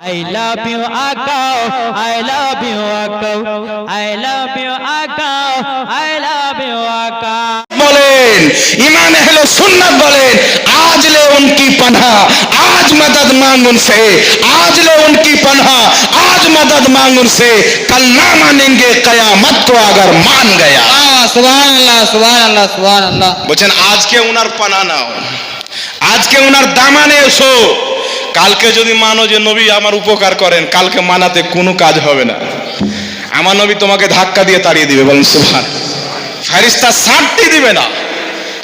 I love you, I go. I love you, I go. I love you, I go. I love you, Akao. बोलें ईमान hello सुन्नत बोलें आज ले उनकी पन्हा आज मदद मांग उनसे आज ले उनकी पन्हा आज मदद मांग उनसे कल ना मानेंगे कयामत को अगर मान गया सुभान अल्लाह सुभान अल्लाह सुभान अल्लाह बोलें आज के उनर पना ना हो आज के उनर दामाने सो কালকে যদি মানো যে নবী আমার উপকার করেন, কালকে মানাতে কোনো কাজ হবে না। আমার নবী তোমাকে ধাক্কা দিয়ে তাড়িয়ে দিবে, বলেন সুভান ফেরিস্তা সাঁটটি দিবে না।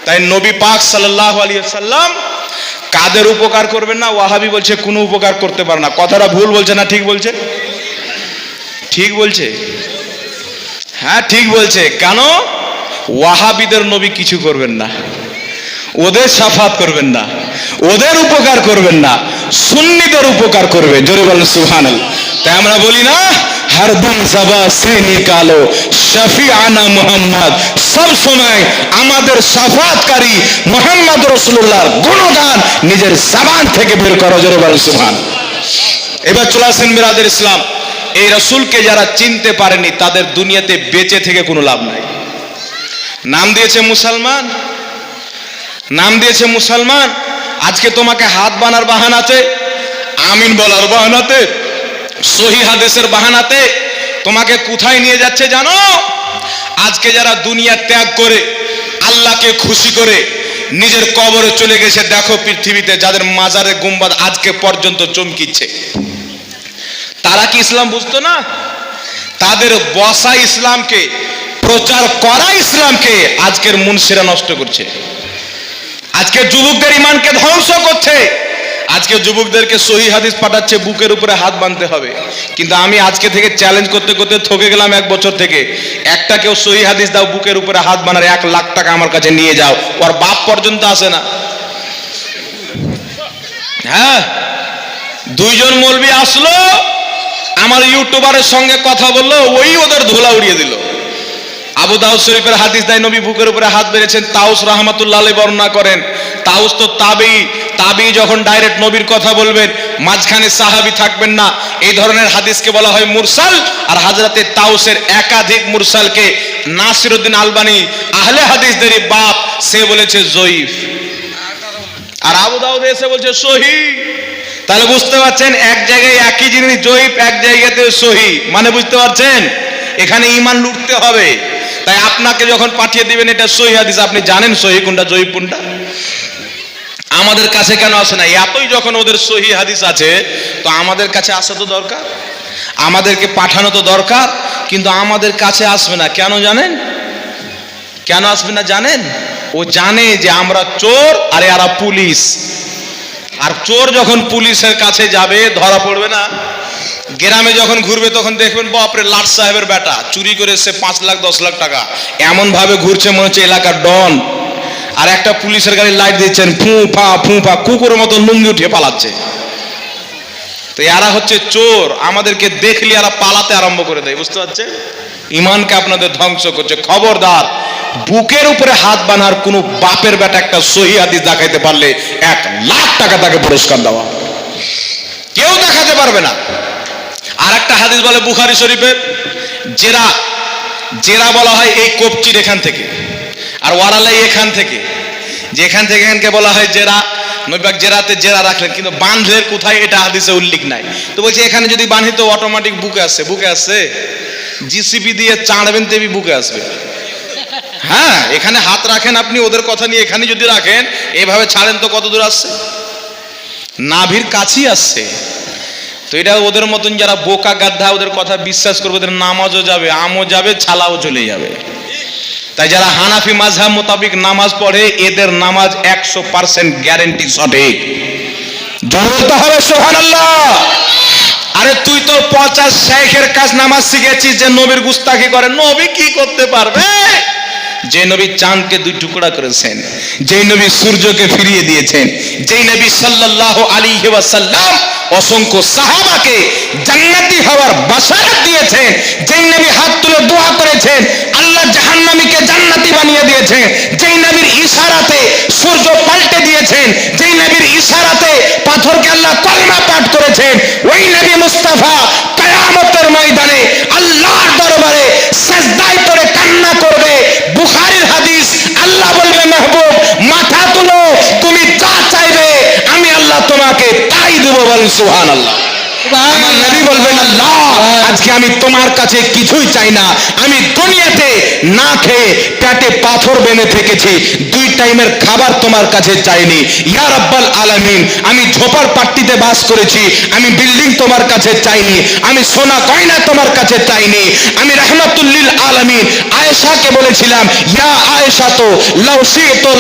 তাই নবী পাক সাল্লাহ আলী সাল্লাম কাদের উপকার করবেন না? ওয়াহাবি বলছে, কোনো উপকার করতে পারে না। কথাটা ভুল বলছে না ঠিক বলছে? ঠিক বলছে? হ্যাঁ ঠিক বলছে। কেন? ওয়াহাবিদের নবী কিছু করবেন না। ওদের সাফাত করবেন না। ওদের উপকার করবেন না। সুন্নিদের উপকার করবে। জোরে বলেন সুহান তাই আমরা বলি না হরদম জবা সে নিকালো শফি আনা মোহাম্মদ। সব সময় আমাদের সাফাতকারী মোহাম্মদ রসুল্লাহর গুণগান নিজের জবান থেকে বের করো, জোরে বলেন সুহান এবার চলে আসেন মিরাদের ইসলাম। এই রসুলকে যারা চিনতে পারেনি, তাদের দুনিয়াতে বেঁচে থেকে কোনো লাভ নাই। নাম দিয়েছে মুসলমান? নাম দিয়েছে মুসলমান? আজকে তোমাকে হাত বানার বাহানাতে আমিন বলার বাহানাতে, সহি হাদেশের বাহানাতে তোমাকে কোথায় নিয়ে যাচ্ছে জানো? আজকে যারা দুনিয়া ত্যাগ করে, আল্লাহকে খুশি করে নিজের কবরে চলে গেছে, দেখো পৃথিবীতে যাদের মাজারে গুম্বাদ আজকে পর্যন্ত চমকিচ্ছে। তারা কি ইসলাম বুঝতো না? তাদের বসা ইসলামকে, প্রচার করা ইসলামকে আজকের মুন্সিরা নষ্ট করছে। আজকে যুবকদের ইমানকে ধ্বংস করছে। আজকে যুবকদেরকে সহি হাদিস পাঠাচ্ছে, বুকের উপরে হাত বাঁধতে হবে। কিন্তু আমি আজকে থেকে চ্যালেঞ্জ করতে করতে থকে গেলাম এক বছর থেকে। একটা কেউ সহি হাদিস দাও, বুকের উপরে হাত বানার এক লাখ টাকা আমার কাছে নিয়ে যাও। ওর বাপ পর্যন্ত আসে না। হ্যাঁ? দুইজন মলবি আসলো, আমার ইউটিউবারের সঙ্গে কথা বলল, ওই ওদের ধুলা উড়িয়ে দিল। আবু দাউদ শরীফের হাদিস দেয়, নবী বুকের উপরে হাত বেড়েছেন তাউস রহমাতুল্লাহ বর্ণনা করেন। তাউস তো তাবি তাবি যখন ডাইরেক্ট নবীর কথা বলবেন, মাঝখানে সাহাবি থাকবেন না। এই ধরনের হাদিসকে বলা হয় মুরসাল, আর হাজরাতে তাউসের একাধিক মুরসালকে নাসিরউদ্দিন আলবানি, আহলে হাদিসদেরই বাপ, সে বলেছে জয়ীফ। আর আবু দাউদ এসে বলছে সহি। তাহলে বুঝতে পারছেন, এক জায়গায় একই জিনিস জয়ীফ, এক জায়গাতে সহি। মানে বুঝতে পারছেন? এখানে ইমান লুটতে হবে। তাই আপনাকে যখন পাঠিয়ে দিবেন, এটা সহি হাদিস, আপনি জানেন সহি কোনটা জয়ীফ কোনটা? আমাদের কাছে কেন আসে না? এতই যখন ওদের সহি হাদিস আছে, তো আমাদের কাছে আসা তো দরকার। আমাদেরকে পাঠানো তো দরকার, কিন্তু আমাদের কাছে আসবে না। কেন জানেন? কেন আসবে না জানেন? ও জানে যে আমরা চোর, আর এরা পুলিশ। আর চোর যখন পুলিশের কাছে যাবে, ধরা পড়বে না। গ্রামে যখন ঘুরবে, তখন দেখবেন বাপরে, লাট সাহেবের বেটা। চুরি করে সে পাঁচ লাখ, দশ লাখ টাকা। এমন ভাবে ঘুরছে মনে হচ্ছে এলাকার ডন। আর একটা পুলিশের গাড়ি লাইট দিচ্ছেন, ফু, ফা ফু, ফা, কুকুরের মতো লুঙ্গি উঠে পালাচ্ছে। তো এরা হচ্ছে চোর। আমাদেরকে দেখলে এরা পালাতে আরম্ভ করে দেয়, বুঝতে পারছে ইমানকে আপনাদের ধ্বংস করছে। খবরদার, বুকের উপরে হাত বানার কোনো বাপের বেটা একটা সহি হাদিস দেখাইতে পারলে এক লাখ টাকা তাকে পুরস্কার দেওয়া কেউ দেখাতে পারবে না। আর একটা হাদিস বলে বুখারি শরীফের, জেরা জেরা বলা হয় এই কবচির এখান থেকে। আর ওয়ারালাই এখান থেকে। যেখান থেকে এখানকে বলা হয় জেরা। নবিবাগ জেরাতে জেরা রাখলেন, কিন্তু বাঁধলের কোথায় এটা হাদিসে উল্লেখ নাই। তো বলছে, এখানে যদি বাঁধি তো অটোমেটিক বুকে আসছে বুকে আসছে জিসিপি দিয়ে চাঁড়বেন তেবি বুকে আসবে। হ্যাঁ এখানে হাত রাখেন আপনি, ওদের কথা নিয়ে এখানে যদি রাখেন, এভাবে ছাড়েন তো কত দূর আসছে? নাভির কাছেই আসছে। তো এটা ওদের মতন যারা বোকা গাদ্ধা ওদের কথা বিশ্বাস করবে, ওদের নামাজও যাবে, আমও যাবে, ছালাও চলে যাবে। তাই যারা হানাফি মাঝহাব মোতাবিক নামাজ পড়ে, এদের নামাজ একশো পার্সেন্ট গ্যারেন্টি সঠিক। জড়তে হবে আরে তুই তো পঞ্চাশ শেখের কাজ নামাজ শিখেছিস যে নবীর গুস্তাখি করে, নবী কি করতে পারবে? যে নবী চাঁদকে দুই টুকরা করেছেন যেই নবী সূর্যকে ফিরিয়ে দিয়েছেন যেই নবী সাল্লাল্লাহু আলাইহি ওয়াসাল্লাম অসংখ্য সাহাবাকে জান্নাতি হওয়ার বাশারাত দিয়েছেন যেই নবী হাত তুলে দোয়া করেছেন, আল্লাহ জাহান্নামীকে জান্নাতি বানিয়ে দিয়েছেন যেই নবীর ইশারাতে সূর্য পাল্টে দিয়েছেন যেই নবীর ইশারাতে পাথরকে আল্লাহ কলমা পাঠ করেছেন, ওই নবী মুস্তাফা কিয়ামতের ময়দানে আল্লাহর দরবারে সেজদায় কান্না করবে। বুখারীর হাদিস আল্লাহ বলবে মাহবুব মাথা তুলো তুমি যা চাইবে আমি আল্লাহ তোমাকে তাই দেবো বলেন সুবহানাল্লাহ। আমার নবী বলবেন আল্লাহ আজকে আমি তোমার কাছে কিছুই চাই না। আমি দুনিয়াতে না খেয়ে পেটে পাথর বেঁধে থেকেছি। দুই টাইমের খাবার তোমার কাছে চাইনি। ইয়া রাব্বাল আলামিন আমি ঝোপার পাট্টিতে বাস করেছি। আমি বিল্ডিং তোমার কাছে চাইনি। আমি সোনা গয়না তোমার কাছে চাইনি। আমি রহমাতুল্লিল আলামিন, আয়েশাকে বলেছিলাম, ইয়া আয়েশা তো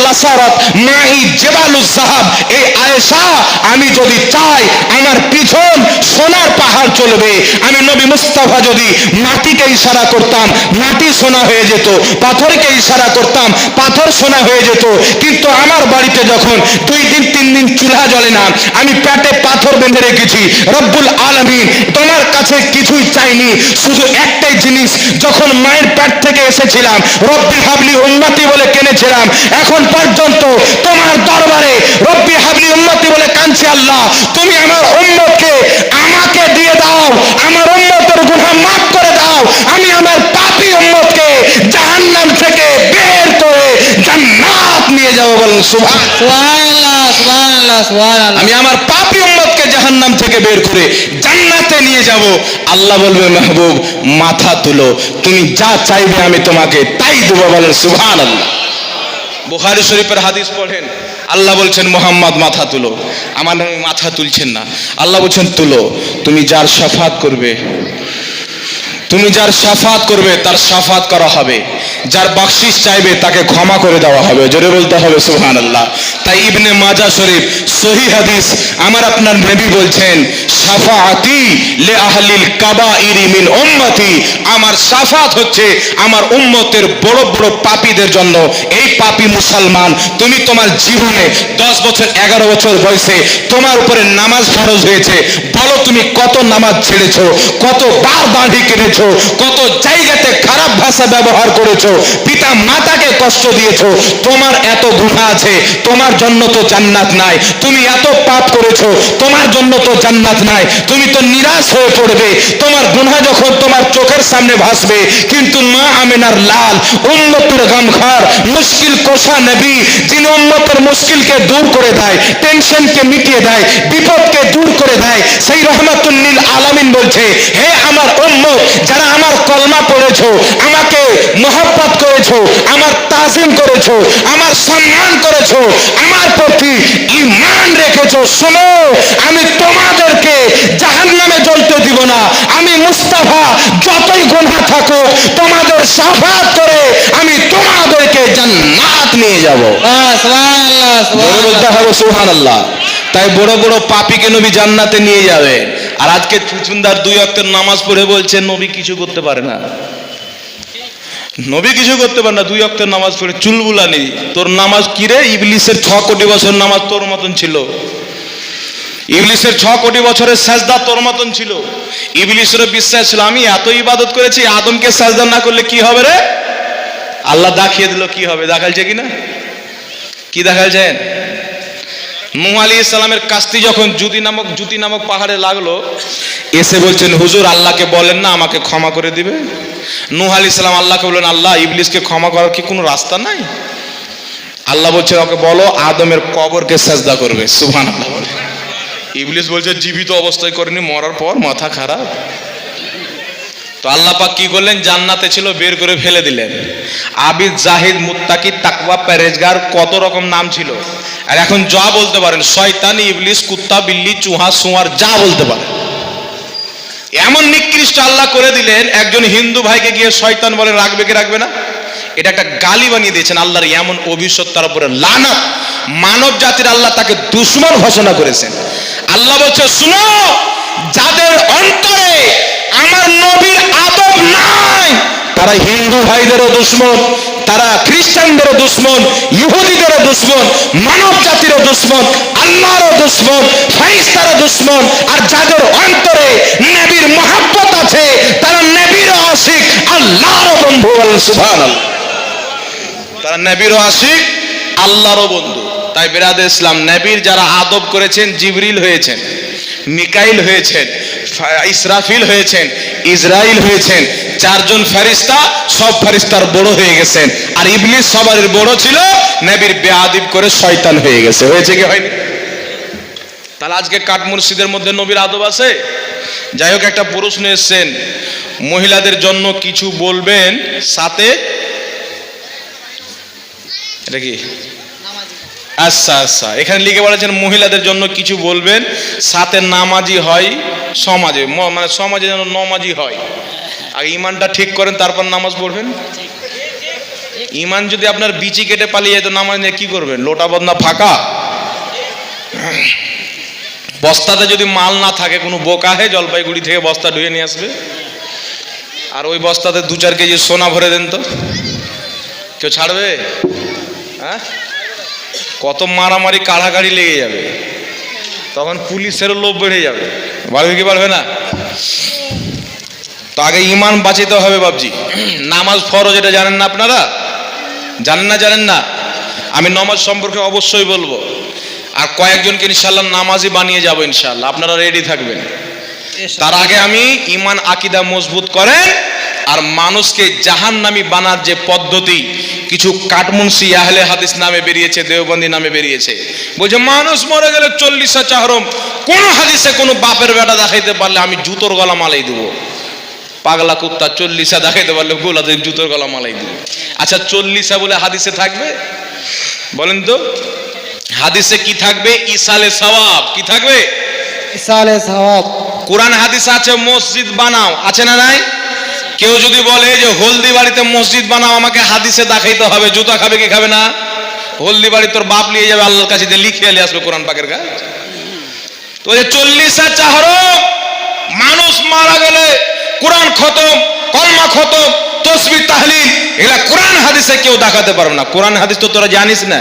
লাসারাত মাহি জেবালুজ সাহাব এই আয়েশা, আমি যদি চাই আমার পিছন সোনার পাহাড় চলবে, আমি নবী মুস্তাফা যদি মাটিকে ইশারা করতাম, মাটি সোনা হয়ে যেত, পাথরকে ইশারা করতাম, পাথর সোনা হয়ে যেত, কিন্তু আমার বাড়িতে যখন দুই দিন, তিন দিন জ্বলে না। আমি পেটে পাথর বেঁধে রেখেছি। রব্বুল আলামিন তোমার কাছে কিছুই চাইনি। শুধু একটাই জিনিস, যখন মায়ের পেট থেকে এসেছিলাম, রব্বি হাবলি উন্নতি বলে কিনেছিলাম, এখন পর্যন্ত তোমার দরবারে রব্বি হাবলি উন্নতি বলে কাঁদছি আল্লাহ। তুমি আমার উম্মতকে আমাকে দিয়ে দাও, আমার উম্মতের গুনাহ মাফ করে দাও। আমি আমার পাপী উম্মতকে জাহান্নাম থেকে বের করে জান্নাত নিয়ে যাব বলুন সুবহান সুবহানাল্লাহ সুবহানাল্লাহ। আমি আমার পাপী উম্মতকে জাহান্নাম থেকে বের করে জান্নাতে নিয়ে যাব। আল্লাহ বলবে মাহবুব মাথা তুলো। তুমি যা চাইবে আমি তোমাকে তাই দেবো বলেন সুবহান আল্লাহ বুখারি শরীফের হাদিস পড়েন আল্লাহ বলছেন মোহাম্মদ মাথা তুলো। আমার নবী মাথা তুলছেন না। আল্লাহ বলছেন তুলো। তুমি যার সাফাত করবে তুমি যার সাফাত করবে তার সাফাত করা হবে। যার বাকশিস চাইবে তাকে ক্ষমা করে দেওয়া হবে, জোরে বলতে হবে সুহান আল্লাহ তাই ইবনে মাজা শরীফ সহি হাদিস আমার আপনার নেবি বলছেন সাফাআতি লে আহলিল কাবা ইরি মিন উম্মতি আমার সাফাত হচ্ছে আমার উম্মতের বড় বড় পাপীদের জন্য। এই পাপী মুসলমান, তুমি তোমার জীবনে দশ বছর, এগারো বছর বয়সে তোমার উপরে নামাজ ফরজ হয়েছে। বলো তুমি কত নামাজ ছেড়েছো, কত বার দাঁড়ি কেটেছো কত জায়গাতে খারাপ ভাষা ব্যবহার করেছ, পিতা মাতাকে কষ্ট দিয়েছ। তোমার এত গুণা আছে, তোমার জন্য তো জান্নাত নাই। তুমি এত পাপ করেছ, তোমার জন্য তো জান্নাত নাই। তুমি তো নিরাশ হয়ে পড়বে। তোমার গুনাহ যখন তোমার চোখের সামনে ভাসবে। কিন্তু মা আমেনার লাল, উম্মতের গামখার, মুশকিল কোষা নবী, যিনি উম্মতের মুশকিলকে দূর করে দেয় টেনশনকে মিটিয়ে দেয়, বিপদকে দূর করে দেয়, সেই রহমাতুল্লিল আলামিন বলছে, হে আমার উম্মত, যারা আমার কলমা পড়েছো, আমাকে মোহাব্বত করেছ, আমার তাজিম করেছ, আমার সম্মান করেছ, আমার প্রতি ইমান রেখেছো, শোনো, আমি তোমাদেরকে জাহান্নামে জ্বলতে দিব না। আমি মুস্তাফা যতই গুনাহ থাকো তোমাদের সাফাত করে আমি তোমাদেরকে জান্নাত নিয়ে যাব। বলতে হবে সুহান আল্লাহ তাই বড় বড় পাপিকে নবী জান্নাতে নিয়ে যাবে। আর আজকে চুচুন্দার দুই অক্টের নামাজ পড়ে বলছে নবী কিছু করতে পারে না। নবী কিছু করতে পারে না দুই অক্টের নামাজ পড়ে। চুলবুলানি তোর নামাজ কিরে ইবলিসের ছ কোটি বছর নামাজ তোর মতন ছিল। ইবলিসের ছ কোটি বছরের সাজদা তোর মতন ছিল। ইবলিসের বিশ্বাস ছিল, আমি এত ইবাদত করেছি, আদমকে সাজদা না করলে কি হবে রে? আল্লাহ দেখিয়ে দিল, কি হবে দেখালছে কি না কি দেখালছেন নূহ আলী ইসলামের কাস্তি যখন জুতি নামক জুতি নামক পাহাড়ে লাগল, এসে বলছেন, হুজুর, আল্লাহকে বলেন না, আমাকে ক্ষমা করে দিবে? নূহ আলী ইসলাম আল্লাহকে বললেন, আল্লাহ, ইবলিসকে ক্ষমা করার কি কোনো রাস্তা নাই? আল্লাহ বলছেন, ওকে বলো, আদমের কবরকে সাজদা করবে। সুবহান আল্লাহ বলে। ইবলিস বলছে, জীবিত অবস্থায় করেনি, মরার পর মাথা খারাপ। তো আল্লাহ পাক কি করলেন? জান্নাতে ছিল, বের করে ফেলে দিলেন। আবিদ, জাহিদ, মুত্তাকি, তাকওয়া পেরেজগার কত রকম নাম ছিল। আর এখন যা বলতে পারেন, শয়তান, ইবলিস, কুত্তা, বিল্লি, চুহা, সুয়ার, যা বলতে পারেন। এমন নিকৃষ্ট আল্লাহ করে দিলেন, একজন হিন্দু ভাইকে গিয়ে শয়তান বলে, রাখবে কি রাখবে না? এটা একটা গালি বানিয়ে দিয়েছেন আল্লাহর এমন অভিশত তার উপরে লানাত। মানব জাতির আল্লাহ তাকে দুশ্মন ঘোষণা করেছেন। আল্লাহ বলছে, শুনো, যাদের অন্তরে আমার নবীর আদব নাই, তারা হিন্দু ভাইদেরও দুশ্মন, তারা খ্রিস্টানদেরও দুশ্মন, ইহুদিদেরও দুশ্মন, মানব জাতিরও দুশ্মন, আল্লাহরও দুশ্মন ফারিস্তারও দুশ্মন, আর যাদের অন্তরে নবীর মহাব্বত আছে, তারা নবীরও আশিক, আল্লাহরও বন্ধু সুবহানাল্লাহ। তারা নবীরও আশিক, আল্লাহরও বন্ধু। তাই বেরাদ ইসলাম, নবীর যারা আদব করেছেন, জিবরিল হয়েছেন, মিকাইল হয়েছেন ইসরাফিল হয়েছেন, ইসরাইল হয়েছেন, চারজন ফেরিস্তা সব ফেরিস্তার বড় হয়ে গেছেন। আর ইবলিস সবার বড় ছিল, নবীর বেআদিব করে শয়তান হয়ে গেছে। হয়েছে কি হয়নি? তাহলে আজকে কাঠ মুর্শিদের মধ্যে নবীর আদব আছে? যাই হোক, একটা প্রশ্ন এসছেন। মহিলাদের জন্য কিছু বলবেন, সাথে এটা কি? আচ্ছা আচ্ছা। এখানে লিখে বলেছেন, মহিলাদের জন্য কিছু বলবেন, সাথে নামাজি হয়, সমাজে। মানে সমাজে যেন নমাজি হয়। আর ইমানটা ঠিক করেন, তারপর নামাজ পড়বেন। ইমান যদি আপনার বিচি কেটে পালিয়ে যায়, তো নামাজ নিয়ে কি করবেন? লোটা বদনা ফাঁকা? বস্তাতে যদি মাল না থাকে, কোনো বোকা হে জলপাইগুড়ি থেকে বস্তা ধুয়ে নিয়ে আসবে? আর ওই বস্তাতে দু চার কেজি সোনা ভরে দেন তো। কেউ ছাড়বে? কত মারামারি কাড়াকাড়ি লেগে যাবে। তখন পুলিশেরও লোভ বেড়ে যাবে। পারবে কি পারবে না? তো আগে ইমান বাঁচাতে হবে বাবজি। নামাজ ফরজ এটা জানেন না আপনারা? জানেন না জানেন না? আমি নামাজ সম্পর্কে অবশ্যই বলব। আর কয়েকজনকে ইনশাল্লাহ নামাজি বানিয়ে যাব ইনশাল্লাহ আপনারা রেডি থাকবেন। তার আগে আমি ইমান আকিদা মজবুত করেন। আর মানুষকে জাহান্নামী বানার যে পদ্ধতি কিছু কাটমুন্সি আহলে হাদিস নামে বেরিয়েছে দেওবন্দি নামে বেরিয়েছে। বলছে মানুষ মরে গেলে চল্লিশা চাহরম কোন হাদিসে কোনো বাপের বেটা দেখাইতে পারলে আমি জুতোর গলা মালাই দেবো? পাগলা কুত্তা চল্লিশা দেখাইতে পারলে গোলা দিয়ে জুতোর গলা মালাই দেবো। আচ্ছা চল্লিশা বলে হাদিসে থাকবে? বলেন তো হাদিসে কি থাকবে? ইসালে সওয়াব। কি থাকবে? ইসালে সওয়াব। কোরআন হাদিস আছে মসজিদ বানাও। আছে না নাই? কেউ যদি বলে যে, হলদি বাড়িতে মসজিদ বানাও, আমাকে হাদিসে দেখাইতে হবে, জুতা খাবে কি খাবে না? হলদি বাড়ি তোর বাপ নিয়ে যাবে, আল্লাহর কাছে দিয়ে লিখে এলে আসবে কোরআন পাকের কাজ তো এই চল্লিশা চাহর, মানুষ মারা গেলে কোরআন খতম, কলমা খতম, তসবি তাহলিল, এগুলা কোরআন হাদিসে কেউ দেখাতে পারবে না। কোরআন হাদিস তো তোরা জানিস না।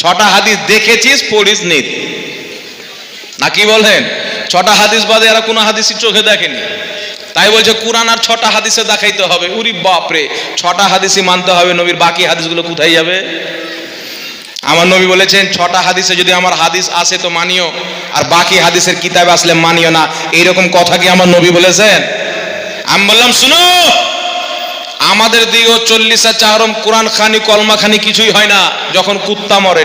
ছটা হাদিস দেখেছিস, পড়িস নি না কি বলেন? ছটা হাদিস বাদে এরা কোনো হাদিসই চোখে দেখেনি। তাই বলছে, কোরআন আর ছটা হাদিসে দেখাইতে হবে। উরি বাপরে, ছটা হাদিসই মানতে হবে নবীর, বাকি হাদিসগুলো কোথায় যাবে? আমার নবী বলেছেন, ছটা হাদিসে যদি আমার হাদিস আসে তো মানিও, আর বাকি হাদিসের কিতাবে আসলে মানিও না। এইরকম কথা কি আমার নবী বলেছেন? আমি বললাম, শুনো, আমাদের দিকেও চল্লিশা চাহরম কোরআন খানি কলমা খানি কিছুই হয় না, যখন কুত্তা মরে।